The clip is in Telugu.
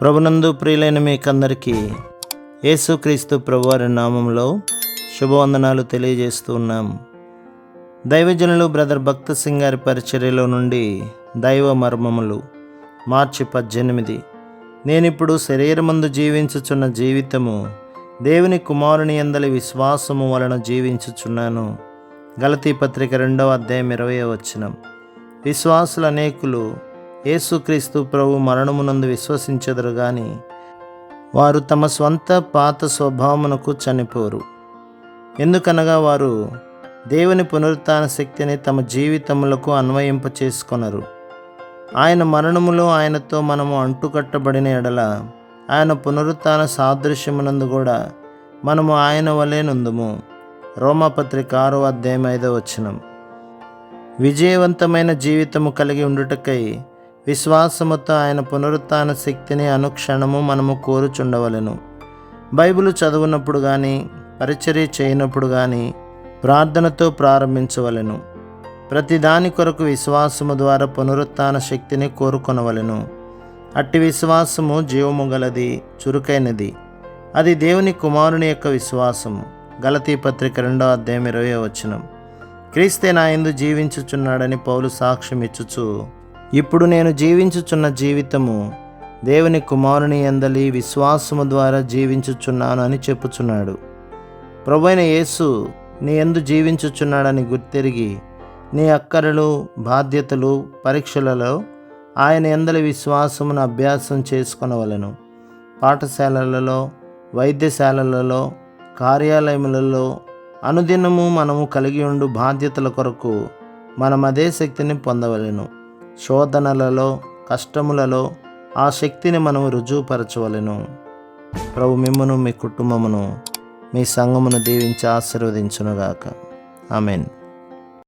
ప్రభునందు ప్రియులైన మీకందరికీ యేసుక్రీస్తు ప్రభువారి నామంలో శుభవందనాలు తెలియజేస్తూ ఉన్నాం. దైవజనులు బ్రదర్ భక్త సింగ్ గారి పరిచర్యలో నుండి దైవ మర్మములు మార్చి పద్దెనిమిది. నేనిప్పుడు శరీరమందు జీవించుచున్న జీవితము దేవుని కుమారుని ఎందలి విశ్వాసము వలన జీవించుచున్నాను. గలతీ పత్రిక రెండవ అధ్యాయం ఇరవై వచ్చినం విశ్వాసులు అనేకులు యేసుక్రీస్తు ప్రభు మరణమునందు విశ్వసించెదరు గాని వారు తమ స్వంత పాత స్వభావమునకు చనిపోరు. ఎందుకనగా వారు దేవుని పునరుత్న శక్తిని తమ జీవితములకు అన్వయింప చేసుకొనరు. ఆయన మరణములో ఆయనతో మనము అంటుకట్టబడిన ఎడల ఆయన పునరుత్న సాదృశ్యమునందు కూడా మనము ఆయన వలె నుందుము. రోమపత్రిక ఆరో అధ్యాయం ఐదో వచ్చినం విజయవంతమైన జీవితము కలిగి ఉండుటకై విశ్వాసముతో ఆయన పునరుత్థాన శక్తిని అనుక్షణము మనము కోరుచుండవలను. బైబిల్ చదువునప్పుడు కానీ పరిచర్య చేయనప్పుడు కానీ ప్రార్థనతో ప్రారంభించవలెను. ప్రతిదాని కొరకు విశ్వాసము ద్వారా పునరుత్థాన శక్తిని కోరుకొనవలెను. అట్టి విశ్వాసము జీవము గలది చురుకైనది. అది దేవుని కుమారుని యొక్క విశ్వాసము. గలతీ పత్రిక రెండో అధ్యాయం ఇరవై వచనం. క్రీస్తే నా ఎందు జీవించుచున్నాడని పౌలు సాక్ష్యం ఇచ్చుచు ఇప్పుడు నేను జీవించుచున్న జీవితము దేవుని కుమారుని ఎందలి విశ్వాసము ద్వారా జీవించుచున్నాను అని చెప్పుచున్నాడు. ప్రభైన యేసు నీ ఎందు జీవించుచున్నాడని గుర్తెరిగి నీ అక్కరలు బాధ్యతలు పరీక్షలలో ఆయన ఎందలి విశ్వాసమును అభ్యాసం చేసుకునవలను. పాఠశాలలలో వైద్యశాలలలో కార్యాలయములలో అనుదినము మనము కలిగి ఉండు బాధ్యతల కొరకు మనం అదే శక్తిని పొందవలెను. శోధనలలో కష్టములలో ఆ శక్తిని మనము రుజువుపరచవలెను. ప్రభు మిమ్మను మీ కుటుంబమును మీ సంఘమును దీవించి ఆశీర్వదించునుగాక. ఆమెన్.